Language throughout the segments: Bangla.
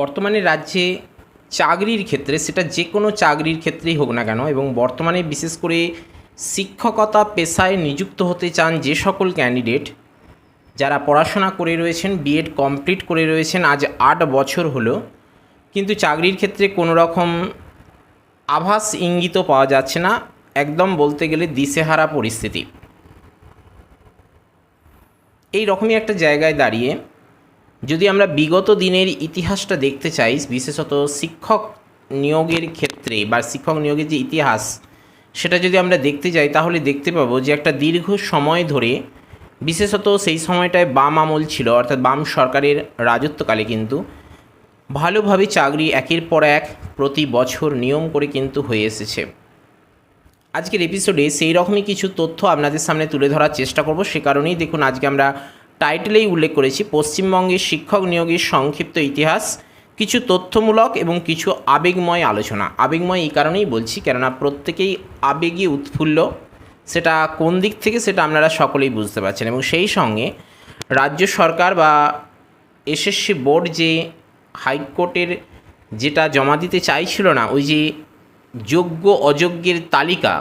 বর্তমানে রাজ্যে চাকরির ক্ষেত্রে, সেটা যে কোনো চাকরির ক্ষেত্রেই হোক না কেন, এবং বর্তমানে বিশেষ করে শিক্ষকতা পেশায় নিযুক্ত হতে চান যে সকল ক্যান্ডিডেট যারা পড়াশোনা করে রয়েছেন বিএড কমপ্লিট করে রয়েছেন, আজ আট বছর হলো, কিন্তু চাকরির ক্ষেত্রে কোনো রকম আভাস ইঙ্গিত পাওয়া যাচ্ছে না, একদম বলতে গেলে দিশেহারা পরিস্থিতি। এই রকমই একটা জায়গায় দাঁড়িয়ে যদি আমরা বিগত দিনের ইতিহাসটা দেখতে চাই, বিশেষত শিক্ষক নিয়োগের ক্ষেত্রে বা শিক্ষক নিয়োগের যে ইতিহাস, সেটা যদি আমরা দেখতে যাই, তাহলে দেখতে পাবো যে একটা দীর্ঘ সময় ধরে, বিশেষত সেই সময়টায় বাম আমল ছিল, অর্থাৎ বাম সরকারের রাজত্বকালে কিন্তু ভালোভাবে চাকরি একের পর এক প্রতি বছর নিয়ম করে কিন্তু হয়ে এসেছে। আজকের এপিসোডে সেই রকমই কিছু তথ্য আপনাদের সামনে তুলে ধরার চেষ্টা করব, সে কারণেই দেখুন আজকে আমরা টাইটেলেই উল্লেখ করেছি, পশ্চিমবঙ্গের শিক্ষক নিয়োগের সংক্ষিপ্ত ইতিহাস, কিছু তথ্যমূলক এবং কিছু আবেগময় আলোচনা। আবেগময় এই কারণেই বলছি, কেননা প্রত্যেকেই আবেগে উৎফুল্ল। সেটা কোন দিক থেকে সেটা আপনারা সকলেই বুঝতে পারছেন এবং সেই সঙ্গে রাজ্য সরকার বা এসএসসি বোর্ড যে হাইকোর্টের যেটা জমা দিতে চাইছিল না, ওই যে যোগ্য অযোগ্যের তালিকা,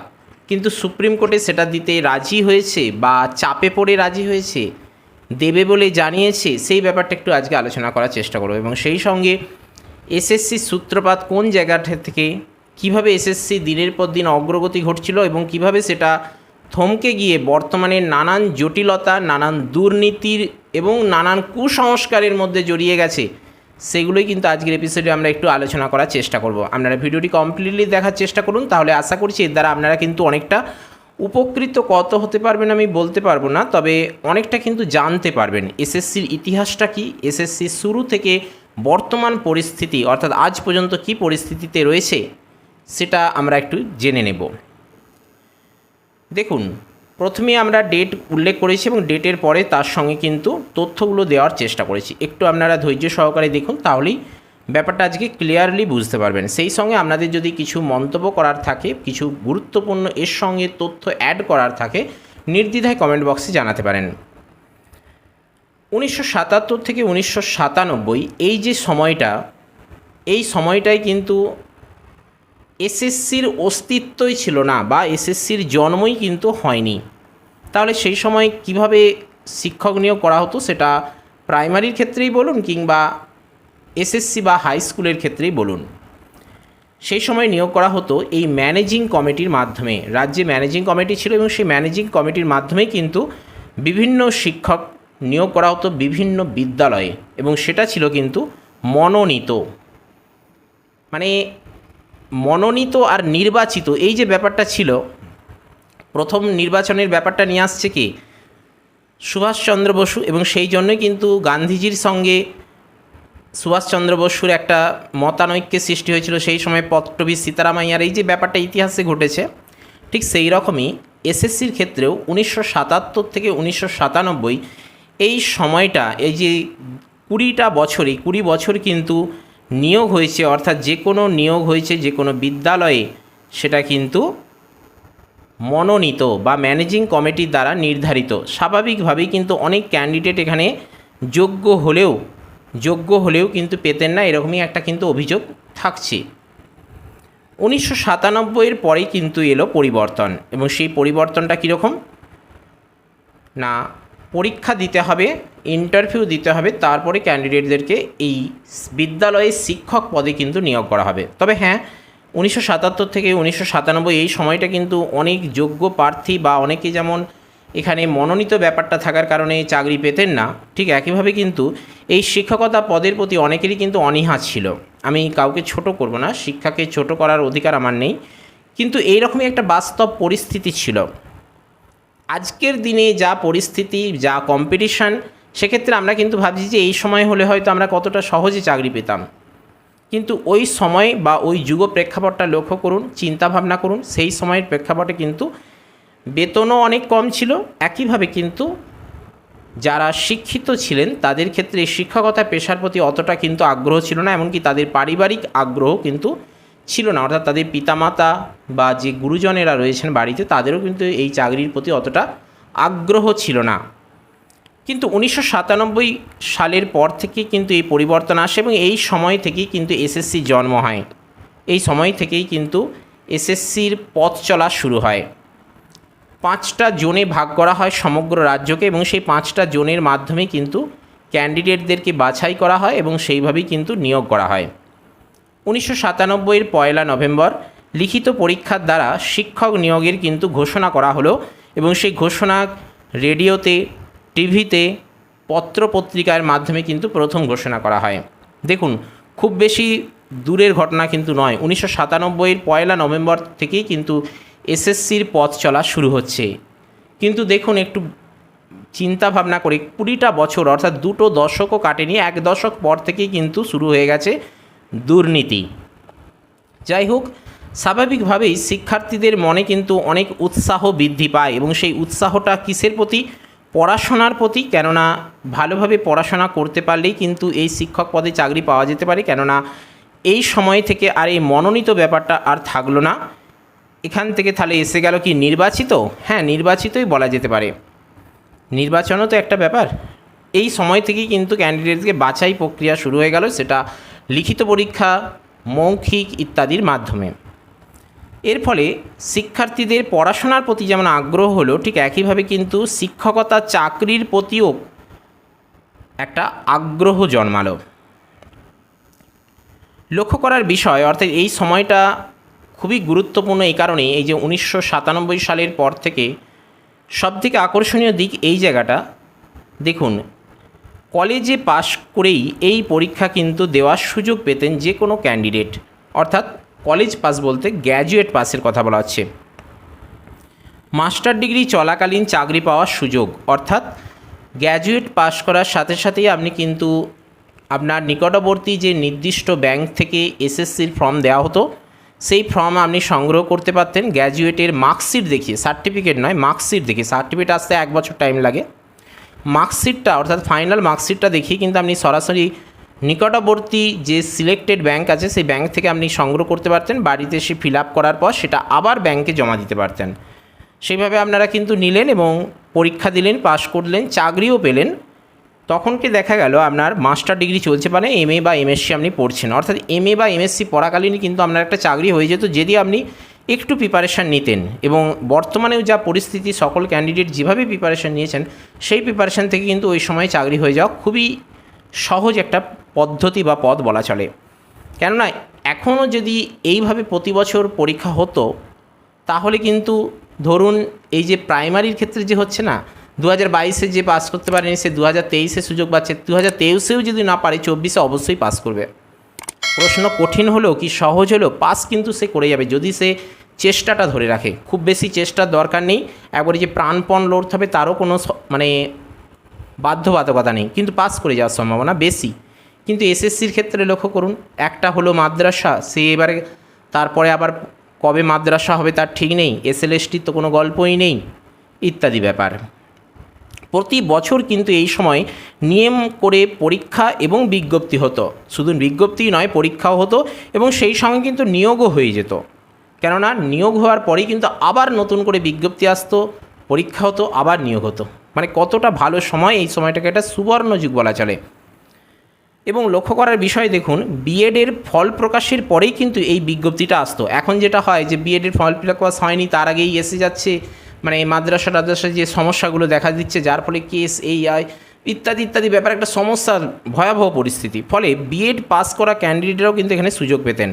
কিন্তু সুপ্রিম কোর্টে সেটা দিতে রাজি হয়েছে বা চাপে পড়ে রাজি হয়েছে দেবে বলে জানিয়েছে, সেই ব্যাপারটা একটু আজকে আলোচনা করার চেষ্টা করব এবং সেই সঙ্গে এসএসসির সূত্রপাত কোন জায়গাটা থেকে, কীভাবে এসএসসি দিনের পর দিন অগ্রগতি ঘটছিল এবং কীভাবে সেটা থমকে গিয়ে বর্তমানে নানান জটিলতা, নানান দুর্নীতির এবং নানান কুসংস্কারের মধ্যে জড়িয়ে গেছে, সেগুলোই কিন্তু আজকের এপিসোডে আমরা একটু আলোচনা করার চেষ্টা করব। আপনারা ভিডিওটি কমপ্লিটলি দেখার চেষ্টা করুন, তাহলে আশা করছি এর দ্বারা আপনারা কিন্তু অনেকটা উপকৃত কত হতে পারবেন আমি বলতে পারব না, তবে অনেকটা কিন্তু জানতে পারবেন। এসএসসির ইতিহাসটা কি? এসএসসির শুরু থেকে বর্তমান পরিস্থিতি, অর্থাৎ আজ পর্যন্ত কি পরিস্থিতিতে রয়েছে, সেটা আমরা একটু জেনে নেব। দেখুন, প্রথমে আমরা ডেট উল্লেখ করেছি এবং ডেটের পরে তার সঙ্গে কিন্তু তথ্যগুলো দেওয়ার চেষ্টা করেছি। একটু আপনারা ধৈর্য সহকারে দেখুন, তাহলেই ব্যাপারটা আজকে ক্লিয়ারলি বুঝতে পারবেন। সেই সঙ্গে আপনাদের যদি কিছু মন্তব্য করার থাকে, কিছু গুরুত্বপূর্ণ এর সঙ্গে তথ্য অ্যাড করার থাকে, নির্দ্বিধায় কমেন্ট বক্সে জানাতে পারেন। উনিশশো সাতাত্তর থেকে উনিশশো সাতানব্বই, এই যে সময়টা, এই সময়টায় কিন্তু এসএসসির অস্তিত্বই ছিল না বা এসএসসির জন্মই কিন্তু হয়নি। তাহলে সেই সময় কীভাবে শিক্ষক নিয়োগ করা হতো সেটা প্রাইমারির ক্ষেত্রেই বলুন কিংবা এসএসসি বা হাই স্কুলের ক্ষেত্রেই বলুন। সেই সময় নিয়োগ করা হতো এই ম্যানেজিং কমিটির মাধ্যমে। রাজ্যে ম্যানেজিং কমিটি ছিল এবং সেই ম্যানেজিং কমিটির মাধ্যমেই কিন্তু বিভিন্ন শিক্ষক নিয়োগ করা হতো বিভিন্ন বিদ্যালয়ে এবং সেটা ছিল কিন্তু মনোনীত। মানে মনোনীত আর নির্বাচিত, এই যে ব্যাপারটা ছিল, প্রথম নির্বাচনের ব্যাপারটা নিয়ে আসছে কি? সুভাষচন্দ্র বসু এবং সেই জন্যই কিন্তু গান্ধীজির সঙ্গে সুভাষচন্দ্র বসুর একটা মতানৈক্যের সৃষ্টি হয়েছিল সেই সময় পট্টবী সীতারামাইয়ার। এই যে ব্যাপারটা ইতিহাসে ঘটেছে, ঠিক সেই রকমই এসএসসির ক্ষেত্রেও উনিশশো সাতাত্তর থেকে উনিশশো সাতানব্বই এই সময়টা, এই যে কুড়িটা বছর, এই কুড়ি বছর কিন্তু নিয়োগ হয়েছে, অর্থাৎ যে কোনো নিয়োগ হয়েছে, যে কোনো বিদ্যালয়ে সেটা কিন্তু মনোনীত বা ম্যানেজিং কমিটির দ্বারা নির্ধারিত। স্বাভাবিকভাবেই কিন্তু অনেক ক্যান্ডিডেট এখানে যোগ্য হলেও যোগ্য হলেও কিন্তু পেতেন না, এরকমই একটা কিন্তু অভিযোগ থাকছে। উনিশশো সাতানব্বইয়ের পরেই কিন্তু এলো পরিবর্তন, এবং সেই পরিবর্তনটা কীরকম? না, পরীক্ষা দিতে হবে ইন্টারভিউ দিতে হবে, তারপরে ক্যান্ডিডেটদেরকে এই বিদ্যালয়ে শিক্ষক পদে কিন্তু নিয়োগ করা হবে। তবে হ্যাঁ উনিশশো সাতাত্তর থেকে উনিশশো সাতানব্বই এই সময়টা কিন্তু অনেক যোগ্য প্রার্থী বা অনেকে যেমন এখানে মনোনীত ব্যাপারটা থাকার কারণে চাকরি পেতেন না। ঠিক একইভাবে কিন্তু এই শিক্ষকতা পদের প্রতি অনেকেরই কিন্তু অনীহা ছিল। আমি কাউকে ছোট করব না, শিক্ষাকে ছোট করার অধিকার আমার নেই। কিন্তু এই রকমই একটা বাস্তব পরিস্থিতি ছিল। আজকের দিনে যা পরিস্থিতি, যা কম্পিটিশান সেক্ষেত্রে আমরা কিন্তু ভাবছি যে এই সময় হলে হয়তো আমরা কতটা সহজে চাকরি পেতাম। কিন্তু ওই সময় বা ওই যুগ প্রেক্ষাপটটা লক্ষ্য করুন, চিন্তাভাবনা করুন, সেই সময়ের প্রেক্ষাপটে কিন্তু বেতনও অনেক কম ছিল। একইভাবে কিন্তু যারা শিক্ষিত ছিলেন, তাদের ক্ষেত্রে শিক্ষকতা পেশার প্রতি অতটা কিন্তু আগ্রহ ছিল না, এমনকি তাদের পারিবারিক আগ্রহ কিন্তু ছিল না। অর্থাৎ তাদের পিতামাতা বা যে গুরুজনেরা রয়েছেন বাড়িতে, তাদেরও কিন্তু এই চাকরির প্রতি অতটা আগ্রহ ছিল না। কিন্তু উনিশশো সাতানব্বই সালের পর থেকে কিন্তু এই পরিবর্তন আসে এবং এই সময় থেকেই কিন্তু এসএসসি জন্ম হয়। এই সময় থেকেই কিন্তু এসএসসির পথ চলা শুরু হয়। পাঁচটা জোনে ভাগ করা হয় সমগ্র রাজ্যকে এবং সেই পাঁচটা জোনের মাধ্যমে কিন্তু ক্যান্ডিডেটদেরকে বাছাই করা হয় এবং সেইভাবেই কিন্তু নিয়োগ করা হয়। উনিশশো সাতানব্বইয়ের পয়লা নভেম্বর লিখিত পরীক্ষার দ্বারা শিক্ষক নিয়োগের কিন্তু ঘোষণা করা হলো এবং সেই ঘোষণা রেডিওতে, টিভিতে, পত্রপত্রিকার মাধ্যমে কিন্তু প্রথম ঘোষণা করা হয়। দেখুন, খুব বেশি দূরের ঘটনা কিন্তু নয়। উনিশশো সাতানব্বইয়ের পয়লা নভেম্বর থেকেই কিন্তু এসএসসির পথ চলা শুরু হচ্ছে। কিন্তু দেখুন, একটু চিন্তা ভাবনা করে, কুড়িটা বছর, অর্থাৎ দুটো দশকও কাটেনি, এক দশক পর থেকেই কিন্তু শুরু হয়ে গেছে দুর্নীতি। যাই হোক, স্বাভাবিকভাবেই শিক্ষার্থীদের মনে কিন্তু অনেক উৎসাহ বৃদ্ধি পায় এবং সেই উৎসাহটা কিসের প্রতি? পড়াশোনার প্রতি, কেননা ভালোভাবে পড়াশোনা করতে পারলেই কিন্তু এই শিক্ষক পদে চাকরি পাওয়া যেতে পারে, কেননা এই সময় থেকে আর এই মনোনীত ব্যাপারটা আর থাকল না। এখান থেকে তাহলে এসে গেল কি নির্বাচিত? হ্যাঁ নির্বাচিতই বলা যেতে পারে। নির্বাচনও তো একটা ব্যাপার। এই সময় থেকেই কিন্তু ক্যান্ডিডেটকে বাছাই প্রক্রিয়া শুরু হয়ে গেল, সেটা লিখিত পরীক্ষা, মৌখিক ইত্যাদির মাধ্যমে। এর ফলে শিক্ষার্থীদের পড়াশোনার প্রতি যেমন আগ্রহ হলো, ঠিক একইভাবে কিন্তু শিক্ষকতা চাকরির প্রতিও একটা আগ্রহ জন্মালো। লক্ষ্য করার বিষয়, অর্থাৎ এই সময়টা খুবই গুরুত্বপূর্ণ এই কারণে এই যে উনিশশো সাতানব্বই সালের পর থেকে সবথেকে আকর্ষণীয় দিক এই জায়গাটা। দেখুন, কলেজে পাশ করেই এই পরীক্ষা কিন্তু দেওয়ার সুযোগ পেতেন যে কোনো ক্যান্ডিডেট। অর্থাৎ কলেজ পাস বলতে গ্র্যাজুয়েট পাসের কথা বলা হচ্ছে। মাস্টার ডিগ্রি চলাকালীন চাকরি পাওয়ার সুযোগ, অর্থাৎ গ্র্যাজুয়েট পাস করার সাথে সাথেই আপনি কিন্তু আপনার নিকটবর্তী যে নির্দিষ্ট ব্যাংক থেকে এসএসসির ফর্ম দেওয়া হতো সেই ফর্ম আপনি সংগ্রহ করতে পারতেন গ্র্যাজুয়েটের মার্কশিট দেখিয়ে সার্টিফিকেট নয় মার্কশিট দেখিয়ে। সার্টিফিকেট আসতে এক বছর টাইম লাগে। মার্কশিটটা অর্থাৎ ফাইনাল মার্কশিটটা দেখিয়ে কিন্তু আপনি সরাসরি নিকটবর্তী যে সিলেক্টেড ব্যাংক আছে, সেই ব্যাংক থেকে আপনি সংগ্রহ করতে পারতেন। বাড়িতে এসে ফিল আপ করার পর সেটা আবার ব্যাংকে জমা দিতে পারতেন। সেইভাবে আপনারা কিন্তু নিলেন এবং পরীক্ষা দিলেন পাশ করলেন, চাকরিও পেলেন। তখনকে দেখা গেল, আপনার মাস্টার ডিগ্রি চলছে মানে এম বা এমএসসি আপনি পড়ছেন। অর্থাৎ এম বা এমএসসি পড়াকালীন কিন্তু আপনার একটা চাকরি হয়ে যেত যদি আপনি একটু প্রিপারেশান নিতেন। এবং বর্তমানেও যা পরিস্থিতি, সকল ক্যান্ডিডেট যেভাবে প্রিপারেশান নিয়েছেন, সেই প্রিপারেশান থেকে কিন্তু ওই সময় চাকরি হয়ে যাওয়া খুবই সহজ একটা পদ্ধতি বা পথ বলা চলে। কেননা এখনও যদি এইভাবে প্রতি বছর পরীক্ষা হতো, তাহলে কিন্তু ধরুন এই যে প্রাইমারির ক্ষেত্রে যে হচ্ছে না দু হাজার বাইশে যে পাস করতে পারেনি, সে দু হাজার তেইশে সুযোগ পাচ্ছে। দু হাজার তেইশেও যদি না পারে, চব্বিশে অবশ্যই পাস করবে। প্রশ্ন কঠিন হলেও কি সহজ হলেও পাস কিন্তু সে করে যাবে, যদি সে চেষ্টাটা ধরে রাখে। খুব বেশি চেষ্টার দরকার নেই। একবারে যে প্রাণপণ লড়তে হবে, তারও কোনো মানে বাধ্যবাধকতা নেই। কিন্তু পাস করে যাওয়ার সম্ভাবনা বেশি। কিন্তু এসএসসির ক্ষেত্রে লক্ষ্য করুন, একটা হলো মাদ্রাসা, সে এবারে তারপরে আবার কবে মাদ্রাসা হবে তার ঠিক নেই। এসএলএসটির তো কোনো গল্পই নেই। ইত্যাদি ব্যাপার। প্রতি বছর কিন্তু এই সময় নিয়ম করে পরীক্ষা এবং বিজ্ঞপ্তি হতো। শুধু বিজ্ঞপ্তি নয়, পরীক্ষাও হতো এবং সেই সঙ্গে কিন্তু নিয়োগও হয়ে যেত। কেননা নিয়োগ হওয়ার পরেই কিন্তু আবার নতুন করে বিজ্ঞপ্তি আসতো, পরীক্ষা হতো, আবার নিয়োগ হতো। মানে কতটা ভালো সময় এই সময়টাকে একটা সুবর্ণ যুগ বলা চলে। এবং লক্ষ্য করার বিষয় দেখুন বিএডের ফল প্রকাশের পরেই কিন্তু এই বিজ্ঞপ্তিটা আসতো। এখন যেটা হয় যে বিএডের ফল প্রকাশ হয়নি, তার আগেই এসে যাচ্ছে। মানে এই মাদ্রাসা টাদ্রাসা যে সমস্যাগুলো দেখা দিচ্ছে, যার ফলে কেস এই আয় ইত্যাদি ইত্যাদি ব্যাপার একটা সমস্যা ভয়াবহ পরিস্থিতি। ফলে বিএড পাস করা ক্যান্ডিডেটরাও কিন্তু এখানে সুযোগ পেতেন।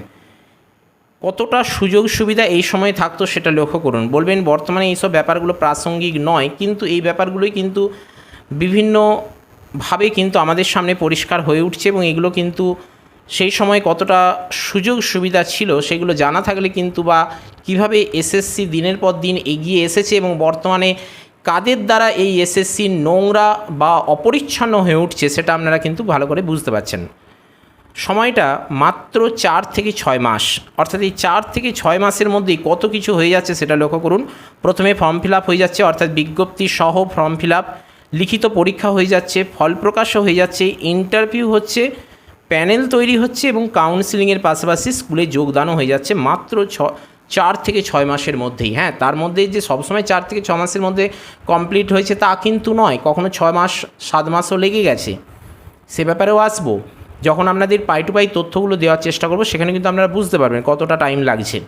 কতটা সুযোগ সুবিধা এই সময় থাকতো সেটা লক্ষ্য করুন। বলবেন, বর্তমানে এইসব ব্যাপারগুলো প্রাসঙ্গিক নয়, কিন্তু এই ব্যাপারগুলোই কিন্তু বিভিন্নভাবে কিন্তু আমাদের সামনে পরিষ্কার হয়ে উঠছে এবং এগুলো কিন্তু সেই সময় কতটা সুযোগ সুবিধা ছিল সেগুলো জানা থাকলে কিন্তু বা কীভাবে এসএসসি দিনের পর দিন এগিয়ে এসেছে এবং বর্তমানে কাদের দ্বারা এই এসএসসি নোংরা বা অপরিচ্ছন্ন হয়ে উঠছে সেটা আপনারা কিন্তু ভালো করে বুঝতে পারছেন। সময়টা মাত্র চার থেকে ছয় মাস। অর্থাৎ এই চার থেকে ছয় মাসের মধ্যেই কত কিছু হয়ে যাচ্ছে সেটা লক্ষ্য করুন। প্রথমে ফর্ম ফিল হয়ে যাচ্ছে, অর্থাৎ বিজ্ঞপ্তি সহ ফর্ম ফিল লিখিত পরীক্ষা হয়ে যাচ্ছে, ফল প্রকাশও হয়ে যাচ্ছে, ইন্টারভিউ হচ্ছে প্যানেল তৈরি হচ্ছে এবং কাউন্সিলিংয়ের পাশাপাশি স্কুলে যোগদানও হয়ে যাচ্ছে মাত্র ছ, চার থেকে ছয় মাসের মধ্যেই। হ্যাঁ তার মধ্যে যে সবসময় চার থেকে ছ মাসের মধ্যে কমপ্লিট হয়েছে তা কিন্তু নয়, কখনো ছয় মাস, সাত মাসও লেগে গেছে। সে ব্যাপারেও আসব। যখন আপনাদের পাই টু পাই তথ্যগুলো দেওয়ার চেষ্টা করব, সেখানে কিন্তু আপনারা বুঝতে পারবেন কতটা টাইম লাগছে।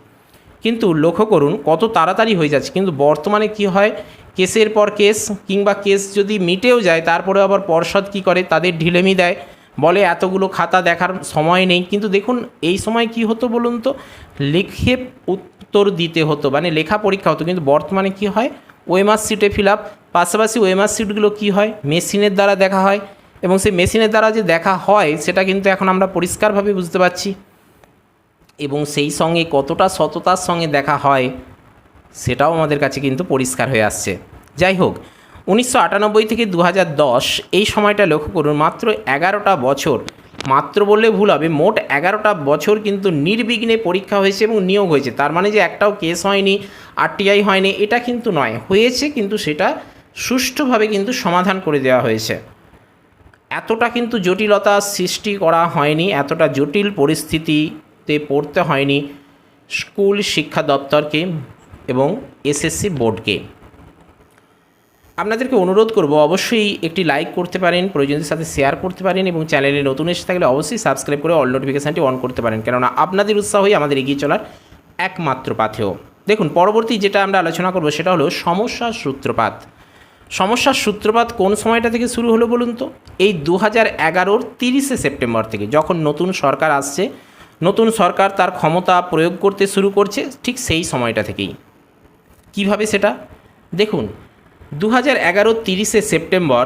কিন্তু লক্ষ্য করুন, কত তাড়াতাড়ি হয়ে যাচ্ছে। কিন্তু বর্তমানে কি হয়, কেসের পর কেস কিংবা কেস যদি মিটেও যায় তারপরে আবার পর্ষদ কি করে, তাদের ঢিলেমি দেয়। বলে, এতগুলো খাতা দেখার সময় নেই। কিন্তু দেখুন, এই সময় কি হতো বলুন তো? লিখে উত্তর দিতে হতো মানে লেখা পরীক্ষা হতো। কিন্তু বর্তমানে কি হয়? ওয়েমার সিটে ফিল আপ পাশাপাশি ওয়েমার সিটগুলো কী হয়? মেশিনের দ্বারা দেখা হয়। এবং সেই মেশিনের দ্বারা যে দেখা হয়, সেটা কিন্তু এখন আমরা পরিষ্কারভাবে বুঝতে পারছি। এবং সেই সঙ্গে কতটা সততার সঙ্গে দেখা হয়, সেটাও আমাদের কাছে কিন্তু পরিষ্কার হয়ে আসছে। যাই হোক উনিশশো আটানব্বই থেকে দু এই সময়টা লক্ষ্য করুন, মাত্র এগারোটা বছর। মাত্র বললে ভুল হবে, মোট এগারোটা বছর কিন্তু নির্বিঘ্নে পরীক্ষা হয়েছে এবং নিয়োগ হয়েছে। তার মানে যে একটাও কেস হয়নি আরটিআই হয়নি, এটা কিন্তু নয়। হয়েছে কিন্তু সেটা সুষ্ঠুভাবে কিন্তু সমাধান করে দেওয়া হয়েছে। এতটা কিন্তু জটিলতা সৃষ্টি করা হয়নি, এতটা জটিল পরিস্থিতিতে পড়তে হয়নি স্কুল শিক্ষা দপ্তরকে এবং এসএসসি বোর্ডকে। আপনাদেরকে অনুরোধ করব অবশ্যই একটি লাইক করতে পারেন প্রয়োজনের সাথে শেয়ার করতে পারেন এবং চ্যানেলে নতুন এসে থাকলে অবশ্যই সাবস্ক্রাইব করে অল নোটিফিকেশানটি অন করতে পারেন। কেননা আপনাদের উৎসাহই আমাদের এগিয়ে চলার একমাত্র পাথেয়। দেখুন, পরবর্তী যেটা আমরা আলোচনা করব সেটা হলো সমস্যার সূত্রপাত। সমস্যার সূত্রপাত কোন সময়টা থেকে শুরু হলো বলুন তো? এই দু হাজার এগারোর তিরিশে সেপ্টেম্বর থেকে, যখন নতুন সরকার আসছে, নতুন সরকার তার ক্ষমতা প্রয়োগ করতে শুরু করছে, ঠিক সেই সময়টা থেকেই। কীভাবে সেটা? দেখুন দু হাজার এগারো তিরিশে সেপ্টেম্বর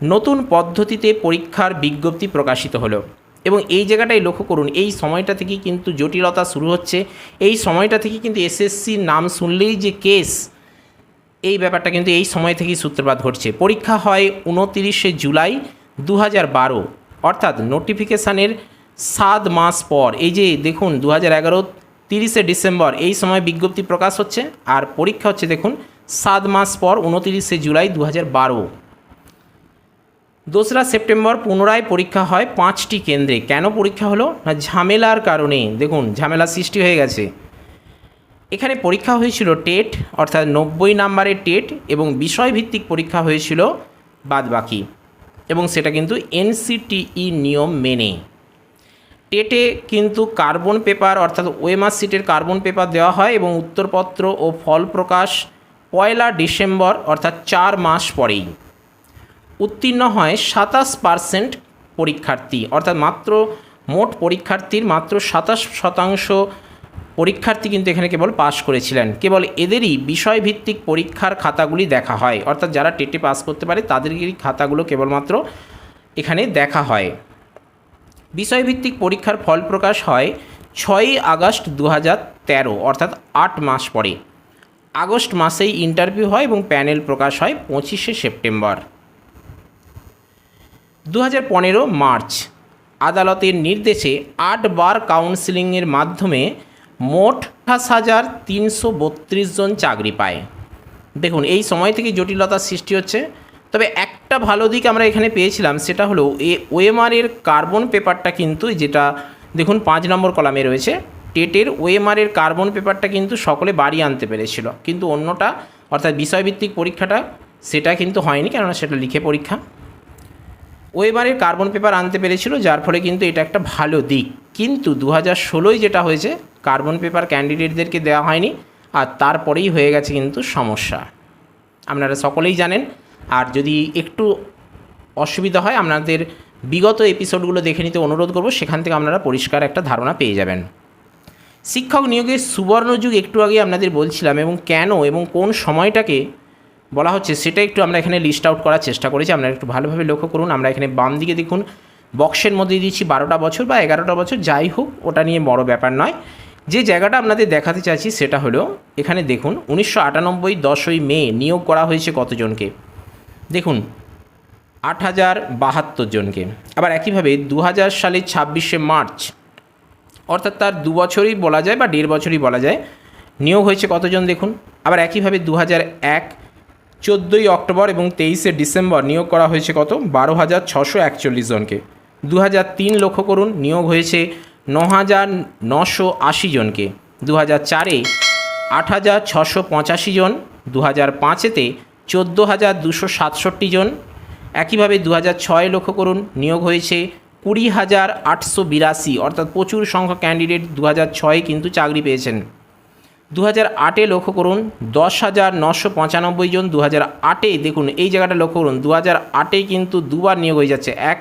নতুন পদ্ধতিতে পরীক্ষার বিজ্ঞপ্তি প্রকাশিত হলো। এবং এই জায়গাটাই লক্ষ্য করুন, এই সময়টা থেকেই কিন্তু জটিলতা শুরু হচ্ছে। এই সময়টা থেকে কিন্তু এসএসসির নাম শুনলেই যে কেস, এই ব্যাপারটা কিন্তু এই সময় থেকেই সূত্রপাত ঘটছে। পরীক্ষা হয় উনতিরিশে জুলাই দু হাজার বারো, অর্থাৎ নোটিফিকেশানের সাত মাস পর। এই যে দেখুন দু হাজার এগারো তিরিশে ডিসেম্বর, এই সময় বিজ্ঞপ্তি প্রকাশ হচ্ছে। আর পরীক্ষা হচ্ছে, দেখুন সাত মাস পর উনতিরিশে জুলাই দু হাজার বারো। দোসরা সেপ্টেম্বর পুনরায় পরীক্ষা হয় পাঁচটি কেন্দ্রে। কেন পরীক্ষা হলো? না, ঝামেলার কারণে। দেখুন, ঝামেলা সৃষ্টি হয়ে গেছে। এখানে পরীক্ষা হয়েছিল টেট, অর্থাৎ নব্বই নাম্বারের টেট এবং বিষয়ভিত্তিক পরীক্ষা হয়েছিল বাদবাকি। এবং সেটা কিন্তু এনসিটিই নিয়ম মেনে। টেটে কিন্তু কার্বন পেপার, অর্থাৎ ওয়েমার সিটের কার্বন পেপার দেওয়া হয় এবং উত্তরপত্র ও ফল প্রকাশ পয়লা ডিসেম্বর, অর্থাৎ চার মাস পরেই। উত্তীর্ণ হয় সাতাশ পার্সেন্ট পরীক্ষার্থী, অর্থাৎ মাত্র মোট পরীক্ষার্থীর মাত্র সাতাশ শতাংশ পরীক্ষার্থী কিন্তু এখানে কেবল পাশ করেছিলেন। কেবল এদেরই বিষয়ভিত্তিক পরীক্ষার খাতাগুলি দেখা হয়, অর্থাৎ যারা টেটে পাস করতে পারে তাদেরই খাতাগুলো কেবলমাত্র এখানে দেখা হয়। বিষয়ভিত্তিক পরীক্ষার ফল প্রকাশ হয় ছয়ই আগস্ট দু হাজার তেরো, অর্থাৎ আট মাস পরে। আগস্ট মাসেই ইন্টারভিউ হয় এবং প্যানেল প্রকাশ হয় পঁচিশে সেপ্টেম্বর। দু হাজার পনেরো মার্চ, আদালতের নির্দেশে আটবার কাউন্সিলিংয়ের মাধ্যমে মোট আঠাশ হাজার তিনশো বত্রিশ জন চাকরি পায়। দেখুন, এই সময় থেকে জটিলতার সৃষ্টি হচ্ছে। তবে একটা ভালো দিক আমরা এখানে পেয়েছিলাম, সেটা হলো এ ওয়েমারের কার্বন পেপারটা কিন্তু যেটা, দেখুন, পাঁচ নম্বর কলামে রয়েছে। টেটের ওয়েমারের কার্বন পেপারটা কিন্তু সকলে বাড়ি আনতে পেরেছিল। কিন্তু অন্যটা, অর্থাৎ বিষয়ভিত্তিক পরীক্ষাটা, সেটা কিন্তু হয়নি, কেননা সেটা লিখে পরীক্ষা। ওয়েবারের কার্বন পেপার আনতে পেরেছিল, যার ফলে কিন্তু এটা একটা ভালো দিক। কিন্তু দু হাজার ষোলোয় যেটা হয়েছে, কার্বন পেপার ক্যান্ডিডেটদেরকে দেওয়া হয়নি, আর তারপরেই হয়ে গেছে কিন্তু সমস্যা। আপনারা সকলেই জানেন, আর যদি একটু অসুবিধা হয়, আপনাদের বিগত এপিসোডগুলো দেখে নিতে অনুরোধ করব, সেখান থেকে আপনারা পরিষ্কার একটা ধারণা পেয়ে যাবেন। শিক্ষক নিয়োগের সুবর্ণযুগ একটু আগে আপনাদের বলছিলাম এবং কেন এবং কোন সময়টাকে বলা হচ্ছে সেটা একটু আমরা এখানে লিস্ট আউট করার চেষ্টা করেছি। আপনারা একটু ভালোভাবে লক্ষ্য করুন। আমরা এখানে বাম দিকে দেখুন বক্সের মধ্যে দিয়েছি বারোটা বছর বা এগারোটা বছর, যাই হোক, ওটা নিয়ে বড় ব্যাপার নয়। যে জায়গাটা আপনাদের দেখাতে চাইছি সেটা হলো, এখানে দেখুন, উনিশশো আটানব্বই দশই মে নিয়োগ করা হয়েছে কতজনকে? দেখুন, আট হাজার বাহাত্তর জনকে। আবার একইভাবে দু হাজার সালের ছাব্বিশে মার্চ অর্থাৎ তার দু বছরই বলা যায় বা দেড় বছরই বলা যায়। নিয়োগ হয়েছে কতজন দেখুন? আবার একইভাবে দু হাজার এক চোদ্দোই অক্টোবর এবং তেইশে ডিসেম্বর নিয়োগ করা হয়েছে কত? বারো হাজার ছশো একচল্লিশ জনকে। দু হাজার তিন লক্ষ্য করুন, নিয়োগ হয়েছে ন হাজার নশো আশি জনকে। দু হাজার চারে আট হাজার ছশো পঁচাশি জন দু হাজার পাঁচেতে চোদ্দ হাজার দুশো সাতষট্টি জন। একইভাবে দু হাজার ছয় লক্ষ্য করুন, নিয়োগ হয়েছে কুড়ি হাজার আটশো বিরাশি, অর্থাৎ প্রচুর সংখ্যক ক্যান্ডিডেট দু হাজার ছয়ে কিন্তু চাকরি পেয়েছেন। দু হাজার আটে লক্ষ্য করুন, দশ হাজার নশো পঁচানব্বই জন দু হাজার আটে, দেখুন, এই জায়গাটা লক্ষ্য করুন দু হাজার আটে কিন্তু দুবার নিয়োগ হয়ে যাচ্ছে। এক,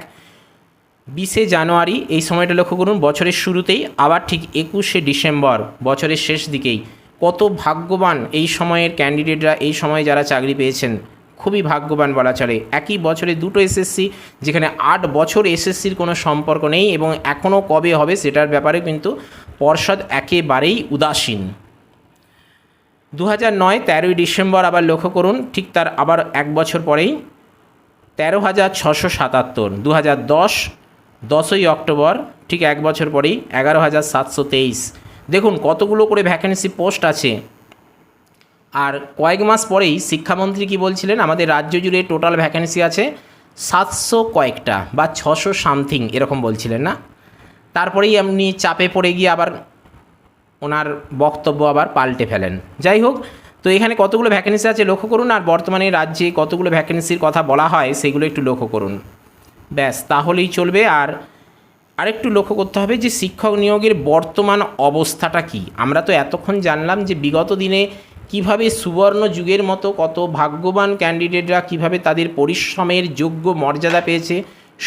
বিশে জানুয়ারি, এই সময়টা লক্ষ্য করুন, বছরের শুরুতেই, আবার ঠিক একুশে ডিসেম্বর, বছরের শেষ দিকেই। কত ভাগ্যবান এই সময়ের ক্যান্ডিডেটরা এই সময়ে যারা চাকরি পেয়েছেন। খুবই ভাগ্যবান বলা চলে। একই বছরে দুটো এসএসসি যেখানে আট বছর এসএসসির কোনো সম্পর্ক নেই এবং এখনও কবে হবে সেটার ব্যাপারে কিন্তু পর্ষদ একেবারেই উদাসীন। দু হাজার নয়, তেরোই ডিসেম্বর আবার লক্ষ্য করুন, ঠিক তার আবার এক বছর পরেই তেরো হাজার ছশো সাতাত্তর। দু হাজার দশ, দশই অক্টোবর, ঠিক এক বছর পরেই এগারো হাজার সাতশো তেইশ। দেখুন কতগুলো করে ভ্যাকেন্সি পোস্ট আছে। আর কয়েক মাস পরেই শিক্ষামন্ত্রী কি বলছিলেন? আমাদের রাজ্য জুড়ে টোটাল ভ্যাকেন্সি আছে সাতশো কয়েকটা বা ছশো সামথিং এরকম বলছিলেন না? তারপরেই এমনি চাপে পড়ে গিয়ে আবার ওনার বক্তব্য আবার পাল্টে ফেলেন। যাই হোক, তো এখানে কতগুলো ভ্যাকেন্সি আছে লক্ষ্য করুন, আর বর্তমানে রাজ্যে কতগুলো ভ্যাকেন্সির কথা বলা হয় সেগুলো একটু লক্ষ্য করুন। ব্যাস, তাহলেই চলবে। আর আরেকটু লক্ষ্য করতে হবে যে শিক্ষক নিয়োগের বর্তমান অবস্থাটা কি? আমরা তো এতক্ষণ জানলাম যে বিগত দিনে কীভাবে সুবর্ণ যুগের মতো কত ভাগ্যবান ক্যান্ডিডেটরা কীভাবে তাদের পরিশ্রমের যোগ্য মর্যাদা পেয়েছে,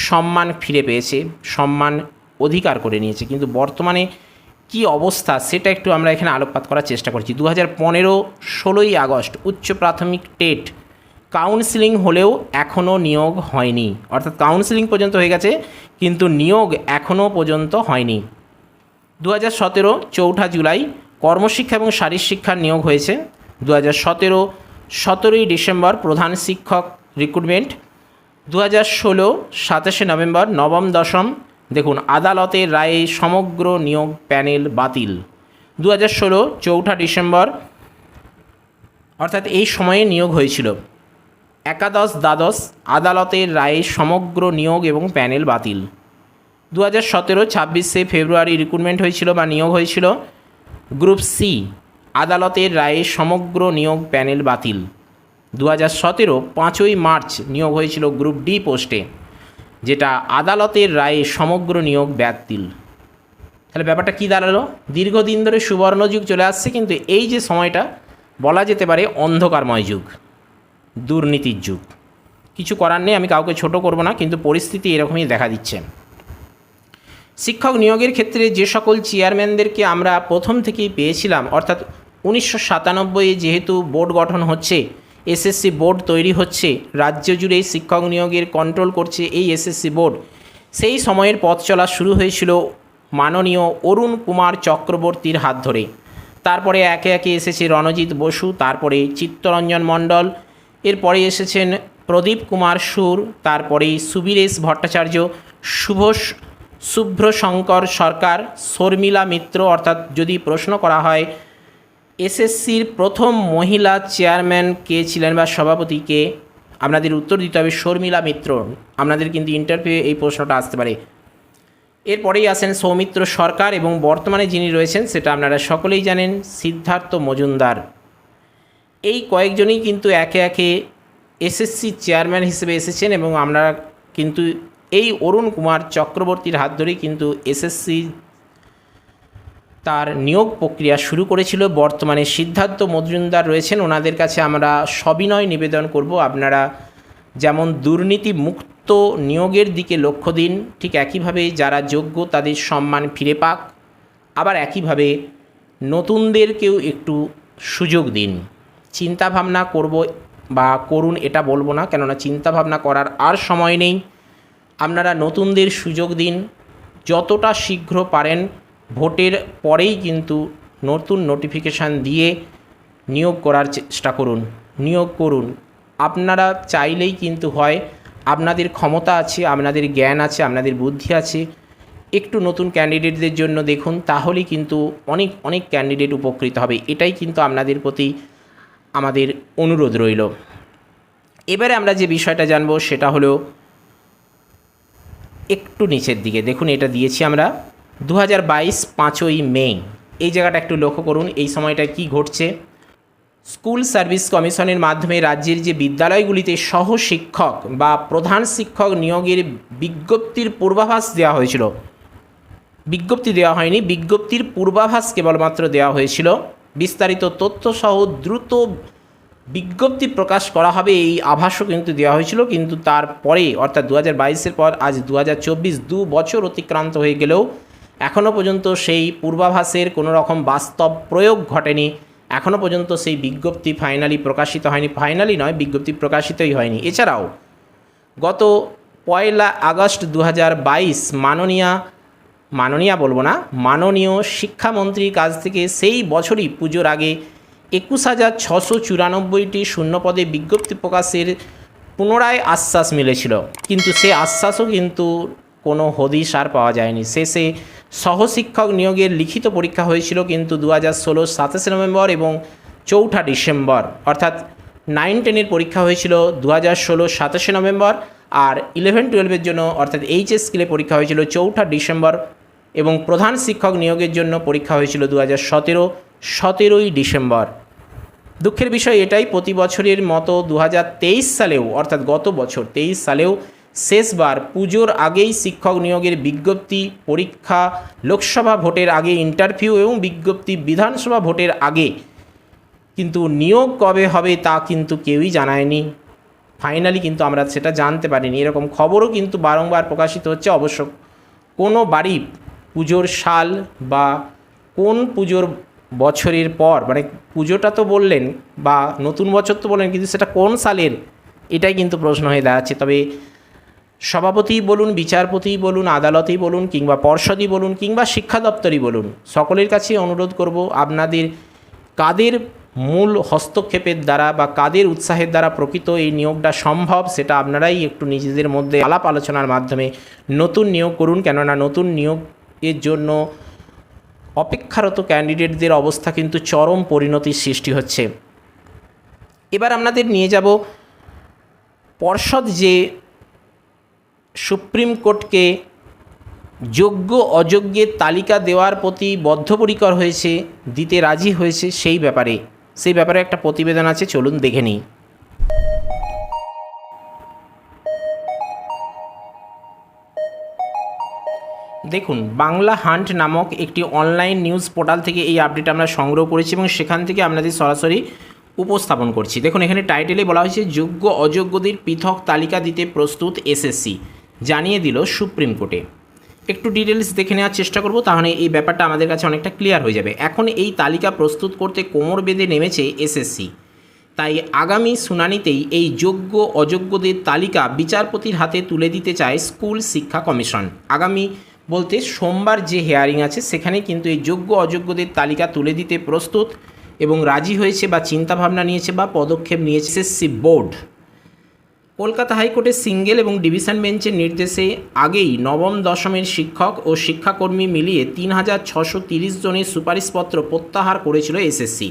সম্মান ফিরে পেয়েছে, সম্মান অধিকার করে নিয়েছে। কিন্তু বর্তমানে কি অবস্থা সেটা একটু আমরা এখানে আলোকপাত করার চেষ্টা করছি। দু হাজার পনেরো ষোলোই আগস্ট উচ্চ প্রাথমিক টেট কাউন্সিলিং হলেও এখনও নিয়োগ হয়নি। অর্থাৎ কাউন্সিলিং পর্যন্ত হয়ে গেছে, কিন্তু নিয়োগ এখনও পর্যন্ত হয়নি। দু হাজার সতেরো চৌঠা জুলাই কর্মশিক্ষা এবং শারীর শিক্ষার নিয়োগ হয়েছে। দু হাজার সতেরো সতেরোই ডিসেম্বর প্রধান শিক্ষক রিক্রুটমেন্ট। দু হাজার ষোলো সাতাশে নভেম্বর নবম দশম। দেখুন, আদালতের রায়ে সমগ্র নিয়োগ প্যানেল বাতিল। দু হাজার ষোলো চৌঠা ডিসেম্বর অর্থাৎ এই সময়ে নিয়োগ হয়েছিল। একাদশ, দ্বাদশ আদালতের রায়ে সমগ্র নিয়োগ এবং প্যানেল বাতিল। দু হাজার সতেরো ছাব্বিশে ফেব্রুয়ারি রিক্রুটমেন্ট হয়েছিল বা নিয়োগ হয়েছিল। গ্রুপ সি, আদালতের রায়ে সমগ্র নিয়োগ প্যানেল বাতিল। দু হাজার সতেরো পাঁচই মার্চ নিয়োগ হয়েছিল গ্রুপ ডি পোস্টে, যেটা আদালতের রায়ে সমগ্র নিয়োগ বাতিল। তাহলে ব্যাপারটা কী দাঁড়াল? দীর্ঘদিন ধরে সুবর্ণযুগ চলে আসছে, কিন্তু এই যে সময়টা, বলা যেতে পারে অন্ধকারময় যুগ, দুর্নীতির যুগ। কিছু করার নেই, আমি কাউকে ছোট করব না, কিন্তু পরিস্থিতি এরকমই দেখা দিচ্ছে। শিক্ষক নিয়োগের ক্ষেত্রে যে সকল চেয়ারম্যানদেরকে আমরা প্রথম থেকেই পেয়েছিলাম, অর্থাৎ উনিশশো সাতানব্বই যেহেতু বোর্ড গঠন হচ্ছে, এসএসসি বোর্ড তৈরি হচ্ছে, রাজ্য জুড়ে শিক্ষক নিয়োগের কন্ট্রোল করছে এই এসএসসি বোর্ড, সেই সময়ের পথ চলা শুরু হয়েছিল মাননীয় অরুণ কুমার চক্রবর্তীর হাত ধরে। তারপরে একে একে এসেছে রণজিৎ বসু, তারপরে চিত্তরঞ্জন মণ্ডল, এরপরে এসেছেন প্রদীপ কুমার সুর তারপরেই সুবীরেশ ভট্টাচার্য শুভ শুভ্রশঙ্কর সরকার, শর্মিলা মিত্র, অর্থাৎ যদি প্রশ্ন করা হয়, এসএসসির প্রথম মহিলা চেয়ারম্যান কে ছিলেন বা সভাপতি কে? আপনাদের উত্তর দিতে হবে শর্মিলা মিত্র। আপনাদের কিন্তু ইন্টারভিউ এই প্রশ্নটা আসতে পারে। এরপরেই আসেন সৌমিত্র সরকার এবং বর্তমানে যিনি রয়েছেন, সেটা আপনারা সকলেই জানেন, সিদ্ধার্থ মজুমদার। এই কয়েকজনই কিন্তু একে একে এসএসসি চেয়ারম্যান হিসেবে এসেছেন এবং আমরা কিন্তু এই অরুণ কুমার চক্রবর্তীর হাত ধরেই কিন্তু এসএসসি তার নিয়োগ প্রক্রিয়া শুরু করেছিল। বর্তমানে সিদ্ধার্থ মজুমদার রয়েছেন। ওনাদের কাছে আমরা সবিনয় নিবেদন করব। আপনারা যেমন দুর্নীতি মুক্ত নিয়োগের দিকে লক্ষ্য দিন, ঠিক একইভাবে যারা যোগ্য তাদের সম্মান ফিরে পাক। আবার একইভাবে নতুনদেরকেও একটু সুযোগ দিন। চিন্তাভাবনা করব বা করুন এটা বলব না, কেননা চিন্তাভাবনা করার আর সময় নেই। আপনারা নতুনদের সুযোগ দিন। যতটা শীঘ্র পারেন, ভোটের পরেই কিন্তু নতুন নোটিফিকেশান দিয়ে নিয়োগ করার চেষ্টা করুন। নিয়োগ করুন। আপনারা চাইলেই কিন্তু হয়, আপনাদের ক্ষমতা আছে, আপনাদের জ্ঞান আছে, আপনাদের বুদ্ধি আছে। একটু নতুন ক্যান্ডিডেটদের জন্য দেখুন, তাহলেই কিন্তু অনেক অনেক ক্যান্ডিডেট উপকৃত হবে। এটাই কিন্তু আপনাদের প্রতি আমাদের অনুরোধ রইল। এবারে আমরা যে বিষয়টা জানব, সেটা হলো একটু নিচের দিকে। দেখুন, এটা দিয়েছি আমরা দু হাজার বাইশ পাঁচই মে। এই জায়গাটা একটু লক্ষ্য করুন, এই সময়টা কি ঘটছে? স্কুল সার্ভিস কমিশনের মাধ্যমে রাজ্যের যে বিদ্যালয়গুলিতে সহ শিক্ষক বা প্রধান শিক্ষক নিয়োগের বিজ্ঞপ্তির পূর্বাভাস দেওয়া হয়েছিল। বিজ্ঞপ্তি দেওয়া হয়নি, বিজ্ঞপ্তির পূর্বাভাস কেবলমাত্র দেওয়া হয়েছিল। বিস্তারিত তথ্য সহ দ্রুত বিজ্ঞপ্তি প্রকাশ করা হবে, এই আভাসও কিন্তু দেওয়া হয়েছিল। কিন্তু তারপরে, অর্থাৎ দু হাজার পর আজ দু হাজার দু বছর অতিক্রান্ত হয়ে গেলেও এখনও পর্যন্ত সেই পূর্বাভাসের কোনো রকম বাস্তব প্রয়োগ ঘটেনি। এখনও পর্যন্ত সেই বিজ্ঞপ্তি ফাইনালি প্রকাশিত হয়নি। ফাইনালি নয়, বিজ্ঞপ্তি প্রকাশিতই হয়নি। এছাড়াও, গত পয়লা আগস্ট দু হাজার বাইশ মাননীয়া মাননীয়া বলব না, মাননীয় শিক্ষামন্ত্রীর কাছ থেকে সেই বছরই পুজোর আগে একুশ হাজার ছশো চুরানব্বইটি শূন্যপদে বিজ্ঞপ্তি প্রকাশের পুনরায় আশ্বাস মিলেছিল। কিন্তু সে আশ্বাসও কিন্তু কোনো হদিশ আর পাওয়া যায়নি। শেষে সহশিক্ষক নিয়োগের লিখিত পরীক্ষা হয়েছিল কিন্তু দু হাজার ষোলো সাতাশে নভেম্বর এবং চৌঠা ডিসেম্বর। অর্থাৎ নাইন টেনের পরীক্ষা হয়েছিল দু হাজার ষোলো সাতাশে নভেম্বর আর ইলেভেন টুয়েলভের জন্য অর্থাৎ এইচএস স্কিলে পরীক্ষা হয়েছিল চৌঠা ডিসেম্বর এবং প্রধান শিক্ষক নিয়োগের জন্য পরীক্ষা হয়েছিল দু হাজার সতেরো সতেরোই ডিসেম্বর। দুঃখের বিষয় এটাই, প্রতি বছরের মতো দু হাজার তেইশ সালেও, অর্থাৎ গত বছর তেইশ সালেও শেষবার পুজোর আগেই শিক্ষক নিয়োগের বিজ্ঞপ্তি, পরীক্ষা, লোকসভা ভোটের আগে ইন্টারভিউ এবং বিজ্ঞপ্তি বিধানসভা ভোটের আগে। কিন্তু নিয়োগ কবে হবে তা কিন্তু কেউই জানায়নি। ফাইনালি কিন্তু আমরা সেটা জানতে পারিনি। এরকম খবরও কিন্তু বারংবার প্রকাশিত হচ্ছে। অবশ্য কোনো বাড়ি পুজোর সাল বা কোন পুজোর বছরের পর মানে পুজোটা তো বললেন বা নতুন বছর তো বললেন, কিন্তু সেটা কোন সালের? এটাই কিন্তু প্রশ্ন হয়ে দাঁড়াচ্ছে। তবে সভাপতিই বলুন বিচারপতিই বলুন, আদালতই বলুন, কিংবা পর্ষদই বলুন, কিংবা শিক্ষা দপ্তরই বলুন, সকলের কাছে অনুরোধ করব, আপনাদের কাদের মূল হস্তক্ষেপের দ্বারা বা কাদের উৎসাহের দ্বারা প্রকৃত এই নিয়োগটা সম্ভব, সেটা আপনারাই একটু নিজেদের মধ্যে আলাপ আলোচনার মাধ্যমে নতুন নিয়োগ করুন, কেননা নতুন নিয়োগের জন্য অপেক্ষারত ক্যান্ডিডেটদের অবস্থা কিন্তু চরম পরিণতির সৃষ্টি হচ্ছে। এবার আপনাদের নিয়ে যাব পর্ষদ যে সুপ্রিম কোর্টকে যোগ্য অযোগ্যের তালিকা দেওয়ার প্রতি বদ্ধপরিকর হয়েছে, দিতে রাজি হয়েছে সেই ব্যাপারে। সেই ব্যাপারে একটা প্রতিবেদন আছে, চলুন দেখে নিই। দেখুন, বাংলা হান্ট নামক একটি অনলাইন নিউজ পোর্টাল থেকে এই আপডেট আমরা সংগ্রহ করেছি এবং সেখান থেকে আপনাদের সরাসরি উপস্থাপন করছি। দেখুন, এখানে টাইটেলে বলা হয়েছে, যোগ্য, অযোগ্যদের পৃথক তালিকা দিতে প্রস্তুত এসএসসি জানিয়ে দিল সুপ্রিম কোর্টে। একটু ডিটেলস দেখে নেওয়ার চেষ্টা করব, তাহলে এই ব্যাপারটা আমাদের কাছে অনেকটা ক্লিয়ার হয়ে যাবে। এখন এই তালিকা প্রস্তুত করতে কোমর বেঁধে নেমেছে এসএসসি তাই আগামী শুনানিতেই এই যোগ্য, অযোগ্যদের তালিকা বিচারপতির হাতে তুলে দিতে চায় স্কুল শিক্ষা কমিশন। আগামী বলতে সোমবার যে হেয়ারিং আছে সেখানে কিন্তু এই যোগ্য অযোগ্যদের তালিকা তুলে দিতে প্রস্তুত এবং রাজি হয়েছে বা চিন্তাভাবনা নিয়েছে বা পদক্ষেপ নিয়েছে এসএসসি বোর্ড। কলকাতা হাইকোর্টের সিঙ্গেল এবং ডিভিশন বেঞ্চের নির্দেশে আগেই নবম দশমের শিক্ষক ও শিক্ষাকর্মী মিলিয়ে তিন হাজার ছশো তিরিশ জনের সুপারিশপত্র প্রত্যাহার করেছিল এসএসসি।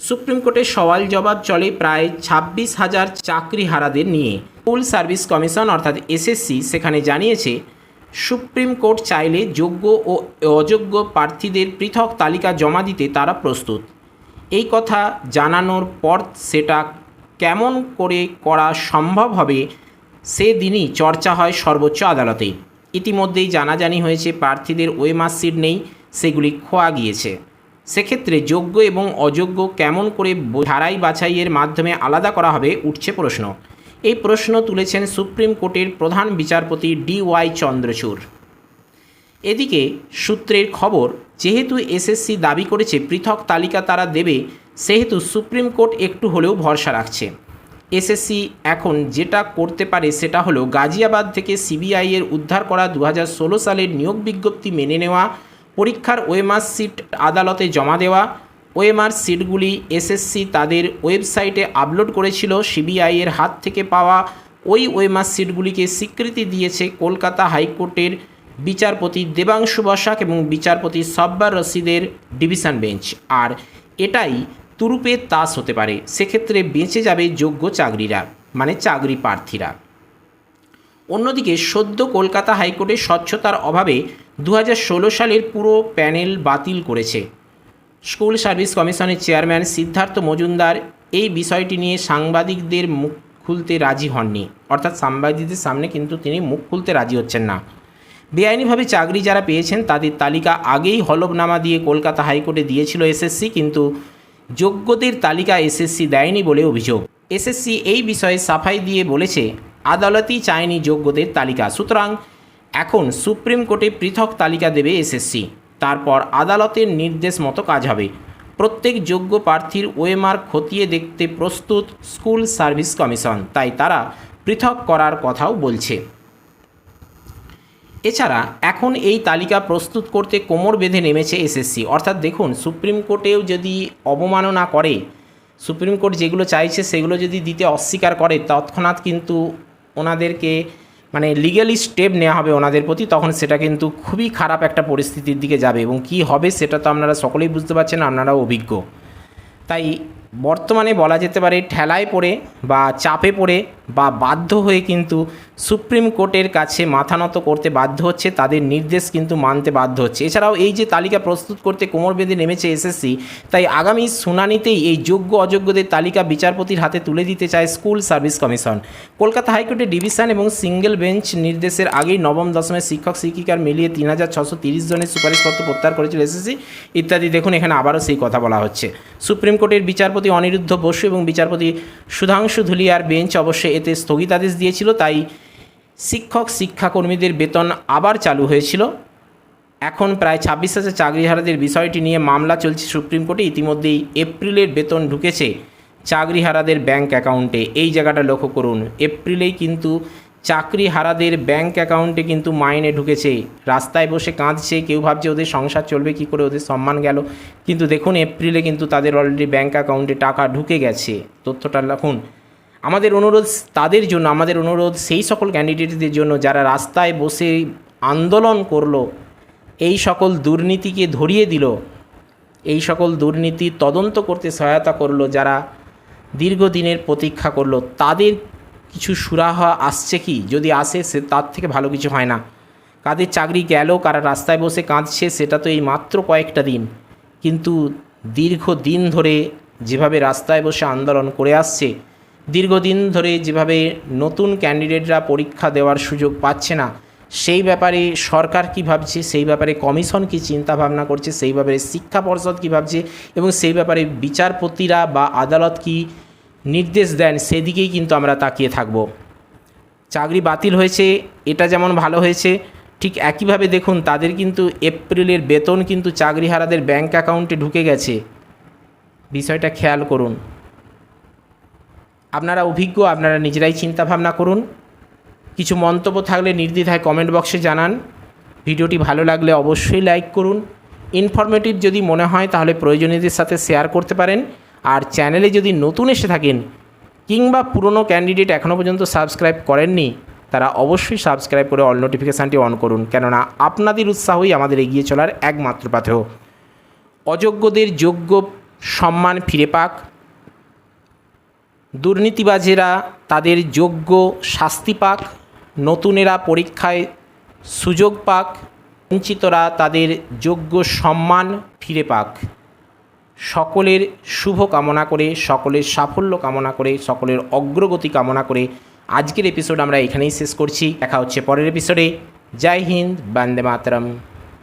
সুপ্রিম কোর্টের সওয়াল জবাব চলে প্রায় ছাব্বিশ হাজার চাকরিহারাদের নিয়ে। স্কুল সার্ভিস কমিশন অর্থাৎ এসএসসি সেখানে জানিয়েছে সুপ্রিম কোর্ট চাইলে যোগ্য ও অযোগ্য প্রার্থীদের পৃথক তালিকা জমা দিতে তারা প্রস্তুত। এই কথা জানানোর পর সেটা কেমন করে করা সম্ভব হবে সেদিনই চর্চা হয় সর্বোচ্চ আদালতে ইতিমধ্যেই জানাজানি হয়েছে, প্রার্থীদের ওয়ে মার্কশিট নেই, সেগুলি খোয়া গিয়েছে। সেক্ষেত্রে যোগ্য এবং অযোগ্য কেমন করে ধারাই বাছাইয়ের মাধ্যমে আলাদা করা হবে, উঠছে প্রশ্ন। এই প্রশ্ন তুলেছেন সুপ্রিম কোর্টের প্রধান বিচারপতি ডি ওয়াই চন্দ্রচূড়। এদিকে সূত্রের খবর, যেহেতু এসএসসি দাবি করেছে পৃথক তালিকা তারা দেবে, সেহেতু সুপ্রিম কোর্ট একটু হলেও ভরসা রাখছে। এসএসসি এখন যেটা করতে পারে সেটা হলো গাজিয়াবাদ থেকে সিবিআইয়ের উদ্ধার করা দু হাজার ষোলো সালের নিয়োগ বিজ্ঞপ্তি মেনে নেওয়া, পরীক্ষার ওয়েমার সিট আদালতে জমা দেওয়া ওএমআর সিটগুলি এসএসসি তাদের ওয়েবসাইটে আপলোড করেছিল সিবিআইয়ের হাত থেকে পাওয়া ওই ওয়েমার সিটগুলিকে স্বীকৃতি দিয়েছে কলকাতা হাইকোর্টের বিচারপতি দেবাংশু বসাক এবং বিচারপতি সব্বার রশিদের ডিভিশন বেঞ্চ। আর এটাই তুরুপের তাস হতে পারে, সেক্ষেত্রে বেঁচে যাবে যোগ্য চাকরিরা মানে চাকরি প্রার্থীরা। অন্যদিকে সদ্য কলকাতা হাইকোর্টের স্বচ্ছতার অভাবে দু হাজার ষোলো সালের পুরো প্যানেল বাতিল করেছে। স্কুল সার্ভিস কমিশনের চেয়ারম্যান সিদ্ধার্থ মজুমদার এই বিষয়টি নিয়ে সাংবাদিকদের মুখ খুলতে রাজি হননি। অর্থাৎ সাংবাদিকদের সামনে কিন্তু তিনি মুখ খুলতে রাজি হচ্ছেন না। বেআইনিভাবে চাকরি যারা পেয়েছেন তাদের তালিকা আগেই হলফনামা দিয়ে কলকাতা হাইকোর্টে দিয়েছিল এসএসসি, কিন্তু যোগ্যদের তালিকা এসএসসি দেয়নি বলে অভিযোগ। এসএসসি এই বিষয়ে সাফাই দিয়ে বলেছে, আদালতই চায়নি যোগ্যদের তালিকা। সুতরাং এখন সুপ্রিম কোর্টে পৃথক তালিকা দেবে এসএসসি। তারপর আদালতের নির্দেশ মতো কাজ হবে। প্রত্যেক যোগ্য প্রার্থীর ওয়েমার্ক খতিয়ে দেখতে প্রস্তুত স্কুল সার্ভিস কমিশন, তাই তারা পৃথক করার কথাও বলছে। এছাড়া এখন এই তালিকা প্রস্তুত করতে কোমর বেঁধে নেমেছে এসএসসি। অর্থাৎ দেখুন, সুপ্রিম কোর্টেও যদি অবমাননা করে, সুপ্রিম কোর্ট যেগুলো চাইছে সেগুলো যদি দিতে অস্বীকার করে, তৎক্ষণাৎ কিন্তু ওনাদেরকে মানে লিগ্যালি স্টেপ নেওয়া হবে ওনাদের প্রতি, তখন সেটা কিন্তু খুবই খারাপ একটা পরিস্থিতির দিকে যাবে। এবং কি হবে সেটা তো আপনারা সকলেই বুঝতে পারছেন, আপনারাও অভিজ্ঞ। তাই বর্তমানে বলা যেতে পারে ঠেলায় পড়ে বা চাপে পড়ে বা বাধ্য হয়ে কিন্তু সুপ্রিম কোর্টের কাছে মাথা নত করতে বাধ্য হচ্ছে, তাদের নির্দেশ কিন্তু মানতে বাধ্য হচ্ছে। এছাড়াও এই যে তালিকা প্রস্তুত করতে কোমর বেঁধে নেমেছে এসএসসি, তাই আগামী শুনানিতেই এই যোগ্য অযোগ্যদের তালিকা বিচারপতির হাতে তুলে দিতে চায় স্কুল সার্ভিস কমিশন। কলকাতা হাইকোর্টের ডিভিশন এবং সিঙ্গেল বেঞ্চ নির্দেশের আগেই নবম দশমের শিক্ষক শিক্ষিকার মিলিয়ে তিন হাজার ছশো তিরিশ জনের সুপারিশপত্র প্রত্যাহার করেছিল এসএসসি। ইত্যাদি দেখুন, এখানে আবারও সেই কথা বলা হচ্ছে। সুপ্রিম কোর্টের বিচারপতি অনিরুদ্ধ বসু এবং বিচারপতি সুধাংশু ধুলিয়ার বেঞ্চ অবশ্যই এতে স্থগিতাদেশ দিয়েছিল, তাই শিক্ষক শিক্ষাকর্মীদের বেতন আবার চালু হয়েছিল। এখন প্রায় ছাব্বিশ হাজার চাকরিহারাদের বিষয়টি নিয়ে মামলা চলছে সুপ্রিম কোর্টে। ইতিমধ্যেই এপ্রিলের বেতন ঢুকেছে চাকরিহারাদের ব্যাংক অ্যাকাউন্টে। এই জায়গাটা লক্ষ্য করুন, এপ্রিলেই কিন্তু চাকরিহারাদের ব্যাংক অ্যাকাউন্টে কিন্তু মাইনে ঢুকেছে। রাস্তায় বসে কাঁদছে, কেউ ভাবছে ওদের সংসার চলবে, কি করে ওদের সম্মান গেল। কিন্তু দেখুন, এপ্রিলে কিন্তু তাদের অলরেডি ব্যাংক অ্যাকাউন্টে টাকা ঢুকে গেছে। তথ্যটা রাখুন আমাদের অনুরোধ তাদের জন্য, আমাদের অনুরোধ সেই সকল ক্যান্ডিডেটদের জন্য যারা রাস্তায় বসে আন্দোলন করল, এই সকল দুর্নীতিকে ধরিয়ে দিল, এই সকল দুর্নীতি তদন্ত করতে সহায়তা করল, যারা দীর্ঘদিনের প্রতীক্ষা করল, তাদের কিছু সুরাহা আসছে কি? যদি আসে, সে তার থেকে ভালো কিছু হয় না। কাদের চাকরি গেল, কারা রাস্তায় বসে কাঁদছে, সেটা তো এই মাত্র কয়েকটা দিন। কিন্তু দীর্ঘ দিন ধরে যেভাবে রাস্তায় বসে আন্দোলন করে আসছে দীর্ঘদিন ধরে যেভাবে নতুন ক্যান্ডিডেটরা পরীক্ষা দেওয়ার সুযোগ পাচ্ছে না, সেই ব্যাপারে সরকার কী ভাবছে, সেই ব্যাপারে কমিশন কী চিন্তা ভাবনা করছে, সেই ব্যাপারে শিক্ষা পর্ষদ কী ভাবছে এবং সেই ব্যাপারে বিচারপতিরা বা আদালত কী নির্দেশ দেন, সেদিকেই কিন্তু আমরা তাকিয়ে থাকব। চাকরি বাতিল হয়েছে, এটা যেমন ভালো হয়েছে, ঠিক একইভাবে দেখুন, তাদের কিন্তু এপ্রিলের বেতন কিন্তু চাকরিহারাদের ব্যাংক অ্যাকাউন্টে ঢুকে গেছে। বিষয়টা খেয়াল করুন। আপনারা অভিজ্ঞ, আপনারা নিজেরাই চিন্তা ভাবনা করুন। কিছু মন্তব্য থাকলে নির্দ্বিধায় কমেন্ট বক্সে জানান। ভিডিওটি ভালো লাগলে অবশ্যই লাইক করুন। ইনফরমেটিভ যদি মনে হয়, তাহলে প্রয়োজনীয়দের সাথে শেয়ার করতে পারেন। আর চ্যানেলে যদি নতুন এসে থাকেন, কিংবা পুরনো ক্যান্ডিডেট এখনও পর্যন্ত সাবস্ক্রাইব করেননি, তারা অবশ্যই সাবস্ক্রাইব করে অল নোটিফিকেশানটি অন করুন। কেননা আপনাদের উৎসাহই আমাদের এগিয়ে চলার একমাত্র পাথেয়। অযোগ্যদের যোগ্য সম্মান ফিরে পাক। দুর্নীতিবাজেরা তাদের যোগ্য শাস্তি পাক, নতুনেরা পরীক্ষায় সুযোগ পাক, বঞ্চিতরা তাদের যোগ্য সম্মান ফিরে পাক। সকলের শুভ কামনা করে, সকলের সাফল্য কামনা করে, সকলের অগ্রগতি কামনা করে আজকের এপিসোড আমরা এখানেই শেষ করছি। দেখা হচ্ছে পরের এপিসোডে জয় হিন্দ, বন্দে মাতরম।